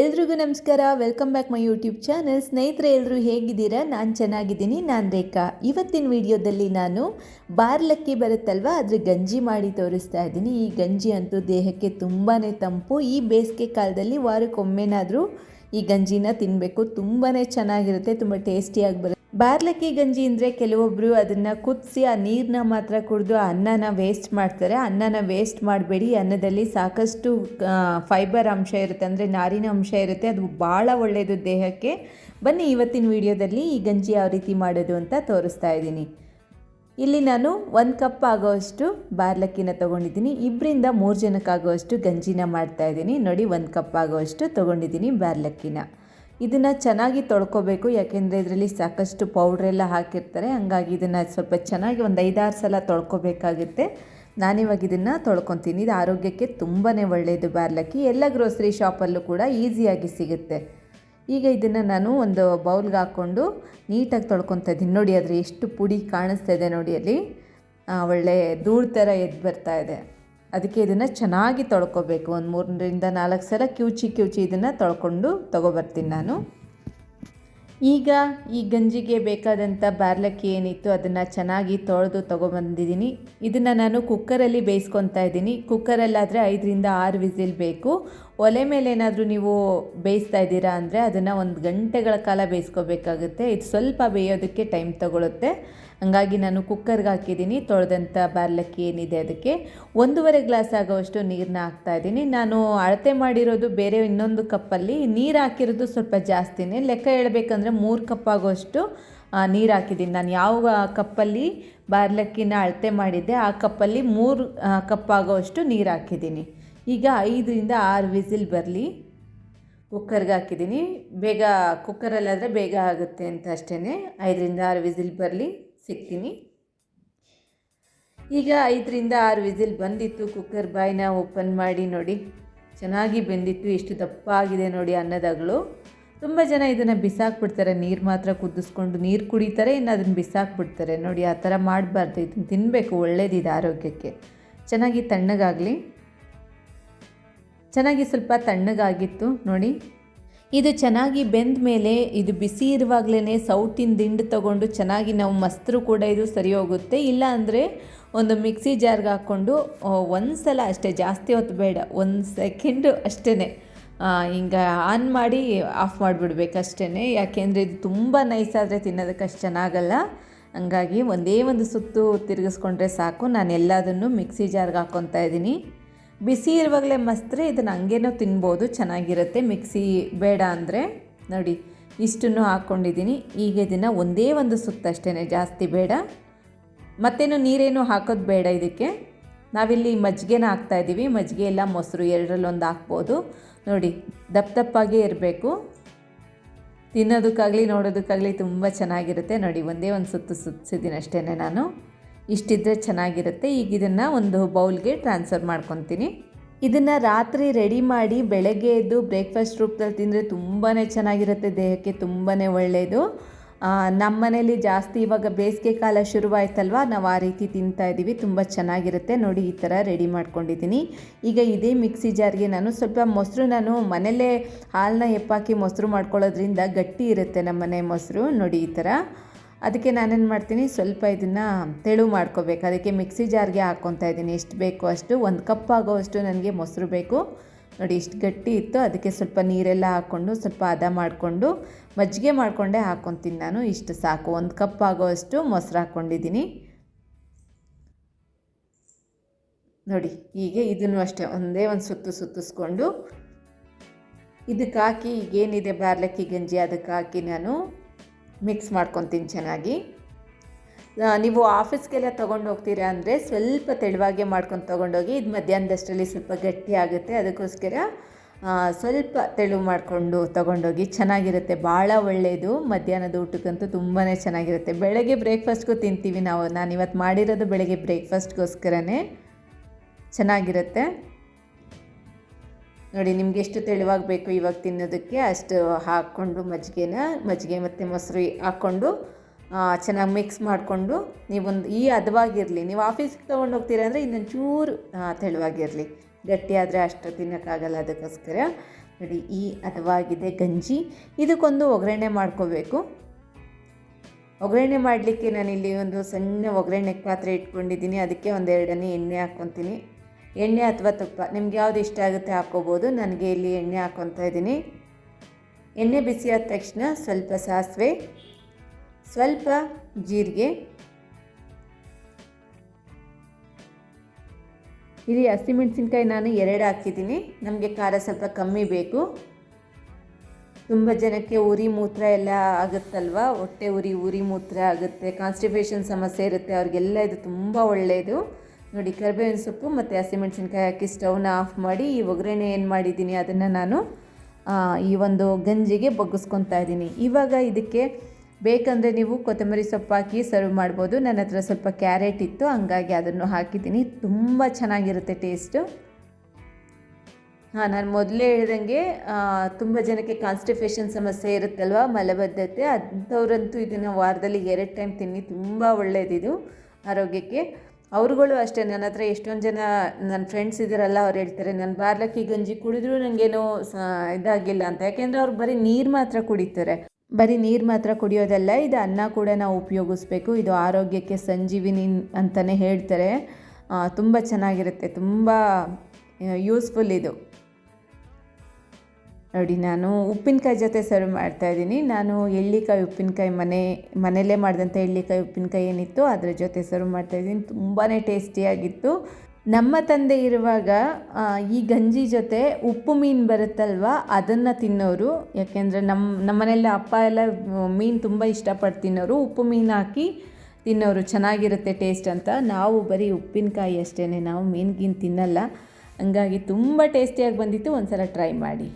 ಎಲ್ರಿಗೂ ನಮಸ್ಕಾರ. Welcome back my YouTube channel ಸ್ನೇಹಿತರೆ ಎಲ್ಲರೂ ಹೇಗಿದ್ದೀರಾ? ನಾನು ಚೆನ್ನಾಗಿದ್ದೀನಿ. ನಾನು ರೇಖಾ. ಇವತ್ತಿನ ವಿಡಿಯೋದಲ್ಲಿ ನಾನು ಬಾರ್ಲಕ್ಕಿ ಬರುತ್ತಲ್ವ? ಅದ್ರ ಗಂಜಿ ಮಾಡಿ ತೋರಿಸ್ತಾ ಇದ್ದೀನಿ. ಈ ಗಂಜಿ ಅಂತೂ ದೇಹಕ್ಕೆ ತುಂಬಾ ತಂಪು. ಈ ಬೇಸಿಗೆ ಕಾಲದಲ್ಲಿ ವಾರಕ್ಕೊಮ್ಮೆನಾದರೂ ಈ ಗಂಜಿನ ತಿನ್ನಬೇಕು ತುಂಬಾ ಚೆನ್ನಾಗಿರುತ್ತೆ. ತುಂಬ ಟೇಸ್ಟಿಯಾಗಿ ಬರುತ್ತೆ. ಬಾರ್ಲಕ್ಕಿ ಗಂಜಿ ಅಂದರೆ ಕೆಲವೊಬ್ಬರು ಅದನ್ನು ಕುದಿಸಿ ಆ ನೀರನ್ನ ಮಾತ್ರ ಕುಡಿದು ಅನ್ನನ ವೇಸ್ಟ್ ಮಾಡ್ತಾರೆ. ಅನ್ನನ ವೇಸ್ಟ್ ಮಾಡಬೇಡಿ. ಅನ್ನದಲ್ಲಿ ಸಾಕಷ್ಟು ಫೈಬರ್ ಅಂಶ ಇರುತ್ತೆ. ಅಂದರೆ ನಾರಿನ ಅಂಶ ಇರುತ್ತೆ. ಅದು ಭಾಳ ಒಳ್ಳೆಯದು ದೇಹಕ್ಕೆ. ಬನ್ನಿ ಇವತ್ತಿನ ವಿಡಿಯೋದಲ್ಲಿ ಈ ಗಂಜಿ ಯಾವ ರೀತಿ ಮಾಡೋದು ಅಂತ ತೋರಿಸ್ತಾ ಇದ್ದೀನಿ. ಇಲ್ಲಿ ನಾನು ಒಂದು ಕಪ್ ಆಗೋವಷ್ಟು ಬಾರ್ಲಕ್ಕಿನ ತೊಗೊಂಡಿದ್ದೀನಿ. ಇಬ್ಬರಿಂದ ಮೂರು ಜನಕ್ಕಾಗುವಷ್ಟು ಗಂಜಿನ ಮಾಡ್ತಾ ಇದ್ದೀನಿ. ನೋಡಿ, ಒಂದು ಕಪ್ ಆಗೋವಷ್ಟು ತೊಗೊಂಡಿದ್ದೀನಿ ಬಾರ್ಲಕ್ಕಿನ. ಇದನ್ನು ಚೆನ್ನಾಗಿ ತೊಳ್ಕೊಬೇಕು, ಯಾಕೆಂದರೆ ಇದರಲ್ಲಿ ಸಾಕಷ್ಟು ಪೌಡ್ರೆಲ್ಲ ಹಾಕಿರ್ತಾರೆ. ಹಂಗಾಗಿ ಇದನ್ನು ಸ್ವಲ್ಪ ಚೆನ್ನಾಗಿ ಒಂದು ಐದಾರು ಸಲ ತೊಳ್ಕೊಬೇಕಾಗುತ್ತೆ. ನಾನಿವಾಗ ಇದನ್ನು ತೊಳ್ಕೊತೀನಿ. ಇದು ಆರೋಗ್ಯಕ್ಕೆ ತುಂಬಾ ಒಳ್ಳೆಯದು ಬಾರ್ಲಕ್ಕಿ. ಎಲ್ಲ ಗ್ರೋಸರಿ ಶಾಪಲ್ಲೂ ಕೂಡ ಈಸಿಯಾಗಿ ಸಿಗುತ್ತೆ. ಈಗ ಇದನ್ನು ನಾನು ಒಂದು ಬೌಲ್ಗೆ ಹಾಕ್ಕೊಂಡು ನೀಟಾಗಿ ತೊಳ್ಕೊತಾ ಇದ್ದೀನಿ. ನೋಡಿ ಆದರೆ ಎಷ್ಟು ಪುಡಿ ಕಾಣಿಸ್ತಾ ಇದೆ ನೋಡಿ ಅಲ್ಲಿ. ಒಳ್ಳೆ ಧೂಳು ಥರ ಎದ್ದು ಬರ್ತಾ ಇದೆ. ಅದಕ್ಕೆ ಇದನ್ನು ಚೆನ್ನಾಗಿ ತೊಳ್ಕೊಬೇಕು. ಒಂದು ಮೂರರಿಂದ ನಾಲ್ಕು ಸಲ ಕಿವುಚಿ ಕಿವುಚಿ ಇದನ್ನು ತೊಳ್ಕೊಂಡು ತೊಗೊಬರ್ತೀನಿ ನಾನು. ಈಗ ಈ ಗಂಜಿಗೆ ಬೇಕಾದಂಥ ಬಾರ್ಲಕ್ಕಿ ಏನಿತ್ತು ಅದನ್ನು ಚೆನ್ನಾಗಿ ತೊಳೆದು ತೊಗೊಬಂದಿದ್ದೀನಿ. ಇದನ್ನು ನಾನು ಕುಕ್ಕರಲ್ಲಿ ಬೇಯಿಸ್ಕೊತಾ ಇದ್ದೀನಿ. ಕುಕ್ಕರಲ್ಲಾದರೆ ಐದರಿಂದ ಆರು ವಿಸಿಲ್ ಬೇಕು. ಒಲೆ ಮೇಲೆ ಏನಾದರೂ ನೀವು ಬೇಯಿಸ್ತಾ ಇದ್ದೀರಾ ಅಂದರೆ ಅದನ್ನು ಒಂದು ಗಂಟೆಗಳ ಕಾಲ ಬೇಯಿಸ್ಕೋಬೇಕಾಗುತ್ತೆ. ಇದು ಸ್ವಲ್ಪ ಬೇಯೋದಕ್ಕೆ ಟೈಮ್ ತಗೊಳುತ್ತೆ. ಹಂಗಾಗಿ ನಾನು ಕುಕ್ಕರ್ಗೆ ಹಾಕಿದ್ದೀನಿ. ತೊಳೆದಂಥ ಬಾರ್ಲಕ್ಕಿ ಏನಿದೆ ಅದಕ್ಕೆ. ಒಂದೂವರೆ ಗ್ಲಾಸ್ ಆಗೋವಷ್ಟು ನೀರನ್ನ ಹಾಕ್ತಾಯಿದ್ದೀನಿ ನಾನು ಅಳತೆ ಮಾಡಿರೋದು ಬೇರೆ ಇನ್ನೊಂದು ಕಪ್ಪಲ್ಲಿ. ನೀರು ಹಾಕಿರೋದು ಸ್ವಲ್ಪ ಜಾಸ್ತಿನೇ. ಲೆಕ್ಕ ಹೇಳಬೇಕಂದ್ರೆ ಮೂರು ಕಪ್ ಆಗೋಷ್ಟು ನೀರು ಹಾಕಿದ್ದೀನಿ. ನಾನು ಯಾವ ಕಪ್ಪಲ್ಲಿ ಬಾರ್ಲಕ್ಕಿನ ಅಳತೆ ಮಾಡಿದ್ದೆ ಆ ಕಪ್ಪಲ್ಲಿ ಮೂರು ಕಪ್ ಆಗೋವಷ್ಟು ನೀರು ಹಾಕಿದ್ದೀನಿ. ಈಗ ಐದರಿಂದ ಆರು ವಿಸಿಲ್ ಬರಲಿ. ಕುಕ್ಕರ್ಗೆ ಹಾಕಿದ್ದೀನಿ. ಬೇಗ ಕುಕ್ಕರಲ್ಲಾದರೆ ಬೇಗ ಆಗುತ್ತೆ ಅಂತ ಅಷ್ಟೇ ಐದರಿಂದ ಆರು ವಿಸಿಲ್ ಬರಲಿ, ಸಿಗ್ತೀನಿ. ಈಗ ಐದರಿಂದ ಆರು ವಿಸಿಲ್ ಬಂದಿತ್ತು. ಕುಕ್ಕರ್ ಬಾಯ್ನ ಓಪನ್ ಮಾಡಿ ನೋಡಿ. ಚೆನ್ನಾಗಿ ಬೆಂದಿತ್ತು. ಎಷ್ಟು ದಪ್ಪ ಆಗಿದೆ ನೋಡಿ ಅನ್ನದಗಳು. ತುಂಬ ಜನ ಇದನ್ನು ಬಿಸಾಕ್ಬಿಡ್ತಾರೆ. ನೀರು ಮಾತ್ರ ಕುದಿಸ್ಕೊಂಡು ನೀರು ಕುಡಿತಾರೆ, ಇನ್ನು ಅದನ್ನು ಬಿಸಾಕ್ಬಿಡ್ತಾರೆ. ನೋಡಿ, ಆ ಥರ ಮಾಡಬಾರ್ದು. ಇದನ್ನು ತಿನ್ನಬೇಕು ಒಳ್ಳೇದಿದೆ ಆರೋಗ್ಯಕ್ಕೆ. ಚೆನ್ನಾಗಿ ತಣ್ಣಗಾಗಲಿ. ಚೆನ್ನಾಗಿ ಸ್ವಲ್ಪ ತಣ್ಣಗಾಗಿತ್ತು, ನೋಡಿ. ಇದು ಚೆನ್ನಾಗಿ ಬೆಂದ ಮೇಲೆ, ಇದು ಬಿಸಿ ಇರುವಾಗಲೇ ಸೌಟಿನ ದಿಂಡು ತಗೊಂಡು ಚೆನ್ನಾಗಿ ನಾವು ಮಸ್ತರು ಕೂಡ ಇದು ಸರಿ ಹೋಗುತ್ತೆ. ಇಲ್ಲ ಅಂದರೆ ಒಂದು ಮಿಕ್ಸಿ ಜಾರ್ಗೆ ಹಾಕ್ಕೊಂಡು ಒಂದು ಸಲ ಅಷ್ಟೇ, ಜಾಸ್ತಿ ಹೊತ್ತು ಬೇಡ, ಒಂದು ಸೆಕೆಂಡು ಅಷ್ಟೇ ಹಿಂಗೆ ಆನ್ ಮಾಡಿ ಆಫ್ ಮಾಡಿಬಿಡ್ಬೇಕು ಅಷ್ಟೇ ಯಾಕೆಂದರೆ ಇದು ತುಂಬ ನೈಸಾದರೆ ತಿನ್ನೋದಕ್ಕೆ ಅಷ್ಟು ಚೆನ್ನಾಗಲ್ಲ. ಹಂಗಾಗಿ ಒಂದೇ ಒಂದು ಸುತ್ತು ತಿರುಗಿಸ್ಕೊಂಡ್ರೆ ಸಾಕು. ನಾನು ಎಲ್ಲದನ್ನು ಮಿಕ್ಸಿ ಜಾರ್ಗೆ ಹಾಕ್ಕೊತಾ ಇದ್ದೀನಿ. ಬಿಸಿ ಇರುವಾಗಲೇ ಮಸ್ತ್ರೆ ಇದನ್ನು ಹಂಗೇನೋ ತಿನ್ಬೋದು, ಚೆನ್ನಾಗಿರುತ್ತೆ. ಮಿಕ್ಸಿ ಬೇಡ ಅಂದರೆ, ನೋಡಿ, ಇಷ್ಟನ್ನು ಹಾಕ್ಕೊಂಡಿದ್ದೀನಿ ಈಗ ಇದನ್ನು ಒಂದೇ ಒಂದು ಸುತ್ತಷ್ಟೇ ಜಾಸ್ತಿ ಬೇಡ. ಮತ್ತೇನು ನೀರೇನು ಹಾಕೋದು ಬೇಡ ಇದಕ್ಕೆ. ನಾವಿಲ್ಲಿ ಮಜ್ಜಿಗೆನ ಹಾಕ್ತಾಯಿದ್ದೀವಿ ಮಜ್ಜಿಗೆ ಎಲ್ಲ ಮೊಸರು ಎರಡರಲ್ಲೊಂದು ಹಾಕ್ಬೋದು. ನೋಡಿ, ದಪ್ಪ ದಪ್ಪಾಗೇ ಇರಬೇಕು. ತಿನ್ನೋದಕ್ಕಾಗಲಿ, ನೋಡೋದಕ್ಕಾಗಲಿ ತುಂಬ ಚೆನ್ನಾಗಿರುತ್ತೆ. ನೋಡಿ, ಒಂದೇ ಒಂದು ಸುತ್ತು ಸುತ್ತಿಸಿದ್ದೀನಿ ಅಷ್ಟೇ ನಾನು. ಇಷ್ಟಿದ್ರೆ ಚೆನ್ನಾಗಿರುತ್ತೆ. ಈಗ ಇದನ್ನು ಒಂದು ಬೌಲ್ಗೆ ಟ್ರಾನ್ಸ್ಫರ್ ಮಾಡ್ಕೊತೀನಿ. ಇದನ್ನು ರಾತ್ರಿ ರೆಡಿ ಮಾಡಿ ಬೆಳಗ್ಗೆ ಎದ್ದು ಬ್ರೇಕ್ಫಾಸ್ಟ್ ರೂಪದಲ್ಲಿ ತಿಂದರೆ ತುಂಬಾ ಚೆನ್ನಾಗಿರುತ್ತೆ. ದೇಹಕ್ಕೆ ತುಂಬಾ ಒಳ್ಳೆಯದು ನಮ್ಮ ಮನೇಲಿ ಜಾಸ್ತಿ ಇವಾಗ ಬೇಸಿಗೆ ಕಾಲ ಶುರುವಾಯ್ತಲ್ವ? ನಾವು ಆ ರೀತಿ ತಿಂತಾ ಇದ್ದೀವಿ ತುಂಬ ಚೆನ್ನಾಗಿರುತ್ತೆ. ನೋಡಿ ಈ ಥರ ರೆಡಿ ಮಾಡ್ಕೊಂಡಿದ್ದೀನಿ. ಈಗ ಇದೇ ಮಿಕ್ಸಿ ಜಾರ್ಗೆ ನಾನು ಸ್ವಲ್ಪ ಮೊಸರು ನಾನು ಮನೆಯಲ್ಲೇ ಹಾಲನ್ನ ಎಪ್ಪಾಕಿ ಮೊಸರು ಮಾಡ್ಕೊಳ್ಳೋದ್ರಿಂದ ಗಟ್ಟಿ ಇರುತ್ತೆ ನಮ್ಮ ಮನೆ ಮೊಸರು. ನೋಡಿ ಈ ಥರ ಅದಕ್ಕೆ ನಾನೇನು ಮಾಡ್ತೀನಿ, ಸ್ವಲ್ಪ ಇದನ್ನು ತೆಳು ಮಾಡ್ಕೋಬೇಕು. ಅದಕ್ಕೆ ಮಿಕ್ಸಿ ಜಾರ್ಗೆ ಹಾಕ್ಕೊತಾ ಇದ್ದೀನಿ. ಎಷ್ಟು ಬೇಕು ಅಷ್ಟು, ಒಂದು ಕಪ್ ಆಗೋವಷ್ಟು ನನಗೆ ಮೊಸರು ಬೇಕು. ನೋಡಿ, ಇಷ್ಟು ಗಟ್ಟಿ ಇತ್ತು. ಅದಕ್ಕೆ ಸ್ವಲ್ಪ ನೀರೆಲ್ಲ ಹಾಕ್ಕೊಂಡು, ಸ್ವಲ್ಪ ಹದ ಮಾಡಿಕೊಂಡು, ಮಜ್ಜಿಗೆ ಮಾಡಿಕೊಂಡೇ ಹಾಕ್ಕೊತೀನಿ ನಾನು. ಇಷ್ಟು ಸಾಕು. ಒಂದು ಕಪ್ ಆಗೋವಷ್ಟು ಮೊಸರು ಹಾಕ್ಕೊಂಡಿದ್ದೀನಿ. ನೋಡಿ, ಹೀಗೆ ಇದನ್ನು ಅಷ್ಟೇ, ಒಂದೇ ಒಂದು ಸುತ್ತು ಸುತ್ತಿಸ್ಕೊಂಡು, ಇದಕ್ಕೆ ಹಾಕಿ, ಈಗೇನಿದೆ, ಬಾರ್ಲಕ್ಕಿ ಗಂಜಿ, ಅದಕ್ಕೆ ಹಾಕಿ ನಾನು ಮಿಕ್ಸ್ ಮಾಡ್ಕೊತೀನಿ ಚೆನ್ನಾಗಿ. ನೀವು ಆಫೀಸ್ಗೆಲ್ಲ ತೊಗೊಂಡು ಹೋಗ್ತೀರಾ ಅಂದರೆ ಸ್ವಲ್ಪ ತೆಳುವಾಗೆ ಮಾಡ್ಕೊಂಡು ತೊಗೊಂಡೋಗಿ ಇದು ಮಧ್ಯಾಹ್ನದಷ್ಟರಲ್ಲಿ ಸ್ವಲ್ಪ ಗಟ್ಟಿ ಆಗುತ್ತೆ. ಅದಕ್ಕೋಸ್ಕರ ಸ್ವಲ್ಪ ತೆಳು ಮಾಡಿಕೊಂಡು ತೊಗೊಂಡೋಗಿ ಚೆನ್ನಾಗಿರುತ್ತೆ. ಭಾಳ ಒಳ್ಳೆಯದು ಮಧ್ಯಾಹ್ನದ ಊಟಕ್ಕಂತೂ ತುಂಬಾ ಚೆನ್ನಾಗಿರುತ್ತೆ. ಬೆಳಗ್ಗೆ ಬ್ರೇಕ್ಫಾಸ್ಟ್ಗೂ ತಿಂತೀವಿ ನಾವು. ನಾನು ಇವತ್ತು ಮಾಡಿರೋದು ಬೆಳಗ್ಗೆ ಬ್ರೇಕ್ಫಾಸ್ಟ್ಗೋಸ್ಕರನೇ ಚೆನ್ನಾಗಿರುತ್ತೆ. ನೋಡಿ, ನಿಮ್ಗೆ ಎಷ್ಟು ತೆಳುವಾಗಿ ಬೇಕು ಇವಾಗ ತಿನ್ನೋದಕ್ಕೆ, ಅಷ್ಟು ಹಾಕ್ಕೊಂಡು ಮಜ್ಜಿಗೆನ, ಮಜ್ಜಿಗೆ ಮತ್ತು ಮೊಸರು ಹಾಕ್ಕೊಂಡು ಚೆನ್ನಾಗಿ ಮಿಕ್ಸ್ ಮಾಡಿಕೊಂಡು, ನೀವೊಂದು ಈ ಹದವಾಗಿರಲಿ, ನೀವು ಆಫೀಸ್ಗೆ ತೊಗೊಂಡು ಹೋಗ್ತೀರ ಅಂದರೆ ಇನ್ನೊಂದು ಚೂರು ತೆಳುವಾಗಿರಲಿ. ಗಟ್ಟಿಯಾದರೆ ಅಷ್ಟು ತಿನ್ನೋಕ್ಕಾಗಲ್ಲ ಅದಕ್ಕೋಸ್ಕರ. ನೋಡಿ, ಈ ಹದವಾಗಿದೆ ಗಂಜಿ. ಇದಕ್ಕೊಂದು ಒಗ್ಗರಣೆ ಮಾಡ್ಕೋಬೇಕು. ಒಗ್ಗರಣೆ ಮಾಡಲಿಕ್ಕೆ ನಾನಿಲ್ಲಿ ಒಂದು ಸಣ್ಣ ಒಗ್ಗರಣೆ ಪಾತ್ರೆ ಇಟ್ಕೊಂಡಿದ್ದೀನಿ. ಅದಕ್ಕೆ ಒಂದೆರಡನೇ ಎಣ್ಣೆ ಹಾಕ್ಕೊತೀನಿ. ಎಣ್ಣೆ ಅಥವಾ ತುಪ್ಪ, ನಿಮ್ಗೆ ಯಾವುದು ಇಷ್ಟ ಆಗುತ್ತೆ ಹಾಕ್ಕೋಬೋದು. ನನಗೆ ಇಲ್ಲಿ ಎಣ್ಣೆ ಹಾಕ್ಕೊತಾ ಇದ್ದೀನಿ. ಎಣ್ಣೆ ಬಿಸಿಯಾದ ತಕ್ಷಣ ಸ್ವಲ್ಪ ಸಾಸಿವೆ, ಸ್ವಲ್ಪ ಜೀರಿಗೆ, ಇಲ್ಲಿ ಹಸಿಮೆಣಸಿನ್ಕಾಯಿ ನಾನು ಎರಡು ಹಾಕಿದ್ದೀನಿ. ನಮಗೆ ಖಾರ ಸ್ವಲ್ಪ ಕಮ್ಮಿ ಬೇಕು. ತುಂಬ ಜನಕ್ಕೆ ಉರಿ ಮೂತ್ರ ಎಲ್ಲ ಆಗುತ್ತಲ್ವ? ಹೊಟ್ಟೆ ಉರಿ ಉರಿ ಮೂತ್ರ ಆಗುತ್ತೆ ಕಾನ್ಸ್ಟಿಪೇಷನ್ ಸಮಸ್ಯೆ ಇರುತ್ತೆ, ಅವ್ರಿಗೆಲ್ಲ ಇದು ತುಂಬ ಒಳ್ಳೆಯದು. ನೋಡಿ ಕರಿಬೇವಿನ ಸೊಪ್ಪು ಮತ್ತು ಹಸಿಮೆಣಸಿನ್ಕಾಯಿ ಹಾಕಿ ಸ್ಟವ್ನ ಆಫ್ ಮಾಡಿ ಈ ಒಗ್ಗರಣೆ ಏನು ಮಾಡಿದ್ದೀನಿ ಅದನ್ನು ನಾನು ಈ ಒಂದು ಗಂಜಿಗೆ ಬಗ್ಗಿಸ್ಕೊತಾ ಇದ್ದೀನಿ. ಇವಾಗ ಇದಕ್ಕೆ ಬೇಕಂದರೆ ನೀವು ಕೊತ್ತಂಬರಿ ಸೊಪ್ಪು ಹಾಕಿ ಸರ್ವ್ ಮಾಡ್ಬೋದು. ನನ್ನ ಹತ್ರ ಸ್ವಲ್ಪ ಕ್ಯಾರೆಟ್ ಇತ್ತು, ಹಂಗಾಗಿ ಅದನ್ನು ಹಾಕಿದ್ದೀನಿ. ತುಂಬ ಚೆನ್ನಾಗಿರುತ್ತೆ ಟೇಸ್ಟು ಹಾಂ, ನಾನು ಮೊದಲೇ ಹೇಳ್ದಂಗೆ ತುಂಬ ಜನಕ್ಕೆ ಕಾನ್ಸ್ಟಿಪೇಷನ್ ಸಮಸ್ಯೆ ಇರುತ್ತಲ್ವ, ಮಲಬದ್ಧತೆ, ಅಂಥವ್ರಂತೂ ಇದನ್ನು ವಾರದಲ್ಲಿ ಎರಡು ಟೈಮ್ ತಿನ್ನಿ, ತುಂಬ ಒಳ್ಳೆಯದಿದು ಆರೋಗ್ಯಕ್ಕೆ. ಅವ್ರುಗಳು ಅಷ್ಟೇ, ನನ್ನ ಹತ್ರ ಎಷ್ಟೊಂದು ಜನ ನನ್ನ ಫ್ರೆಂಡ್ಸ್ ಇದ್ದಾರಲ್ಲ ಅವ್ರು ಹೇಳ್ತಾರೆ, ನಾನು ಬಾರ್ಲಕ್ಕಿ ಗಂಜಿ ಕುಡಿದ್ರೂ ನನಗೇನೋ ಇದಾಗಿಲ್ಲ ಅಂತ. ಯಾಕೆಂದರೆ ಅವ್ರು ಬರೀ ನೀರು ಮಾತ್ರ ಕುಡಿತಾರೆ. ಬರೀ ನೀರು ಮಾತ್ರ ಕುಡಿಯೋದಲ್ಲ, ಇದು ಅನ್ನ ಕೂಡ ನಾವು ಉಪಯೋಗಿಸ್ಬೇಕು, ಇದು ಆರೋಗ್ಯಕ್ಕೆ ಸಂಜೀವಿನಿ ಅಂತಲೇ ಹೇಳ್ತಾರೆ. ತುಂಬ ಚೆನ್ನಾಗಿರುತ್ತೆ, ತುಂಬ ಯೂಸ್ಫುಲ್ ಇದು. ನೋಡಿ, ನಾನು ಉಪ್ಪಿನಕಾಯಿ ಜೊತೆ ಸರ್ವ್ ಮಾಡ್ತಾ ಇದ್ದೀನಿ. ನಾನು ಎಳ್ಳಿಕಾಯಿ ಉಪ್ಪಿನಕಾಯಿ ಮನೆ, ಮನೆಯಲ್ಲೇ ಮಾಡಿದಂಥ ಎಳ್ಳಿಕಾಯಿ ಉಪ್ಪಿನಕಾಯಿ ಏನಿತ್ತು ಅದರ ಜೊತೆ ಸರ್ವ್ ಮಾಡ್ತಾ ಇದ್ದೀನಿ. ತುಂಬಾ ಟೇಸ್ಟಿಯಾಗಿತ್ತು ನಮ್ಮ ತಂದೆ ಇರುವಾಗ ಈ ಗಂಜಿ ಜೊತೆ ಉಪ್ಪು ಮೀನು ಬರುತ್ತಲ್ವ, ಅದನ್ನು ತಿನ್ನೋರು. ಯಾಕೆಂದರೆ ನಮ್ಮ ನಮ್ಮನೆಯಲ್ಲಿ ಅಪ್ಪ ಎಲ್ಲ ಮೀನು ತುಂಬ ಇಷ್ಟಪಟ್ಟು ತಿನ್ನೋರು. ಉಪ್ಪು ಮೀನು ಹಾಕಿ ತಿನ್ನೋರು ಚೆನ್ನಾಗಿರುತ್ತೆ ಟೇಸ್ಟ್ ಅಂತ. ನಾವು ಬರೀ ಉಪ್ಪಿನಕಾಯಿ ಅಷ್ಟೇ ನಾವು ಮೀನು ಗೀನು ತಿನ್ನಲ್ಲ. ಹಂಗಾಗಿ ತುಂಬ ಟೇಸ್ಟಿಯಾಗಿ ಬಂದಿತ್ತು. ಒಂದು ಸಲ ಟ್ರೈ ಮಾಡಿ.